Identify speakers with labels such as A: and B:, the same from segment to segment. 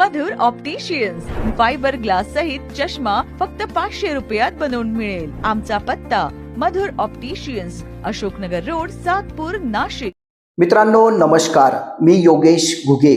A: मधुर opticians fibre glass सहित चष्मा फक्त पाचशे रुपयात बनवून मिळेल. आमचा पत्ता मधुर ऑप्टिशियन्स अशोकनगर रोड सातपूर नाशिक.
B: मित्रांनो नमस्कार. मी योगेश घुगे.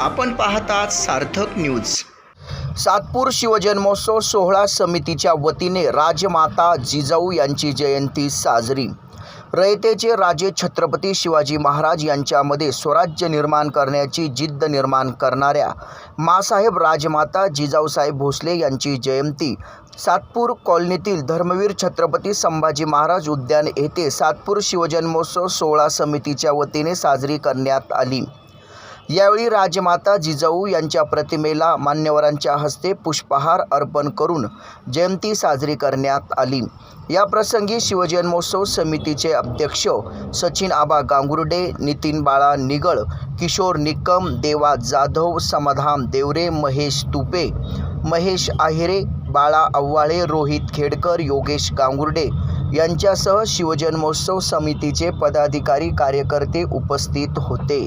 C: आपण पाहतात सार्थक न्यूज
B: सातपूर शिवजन्मोत्सव सोहळा समितीच्या वतीने राजमाता जिजाऊ यांची जयंती साजरी. रयतेचे राजे छत्रपती शिवाजी महाराज यांच्यामध्ये स्वराज्य निर्माण करण्याची जिद्द निर्माण करणाऱ्या मासाहेब राजमाता जिजाऊसाहेब भोसले यांची जयंती सातपूर कॉलनीतील धर्मवीर छत्रपती संभाजी महाराज उद्यान येथे सातपूर शिवजन्मोत्सव सोहळा समितीच्या वतीने साजरी करण्यात आली. यावेळी राजमाता जिजाऊ यांच्या प्रतिमेला मान्यवरांच्या हस्ते पुष्पहार अर्पण करून जयंती साजरी करण्यात आली. या प्रसंगी शिवजन्मोत्सव समितीचे अध्यक्ष सचिन आबा गांगुर्डे नितीन बाळा निगळ किशोर निकम देवा जाधव समाधान देवरे महेश तुपे महेश आहिरे बाळा आव्हाळे रोहित खेडकर योगेश गांगुर्डे यांच्यासह शिवजन्मोत्सव समितीचे पदाधिकारी कार्यकर्ते उपस्थित होते.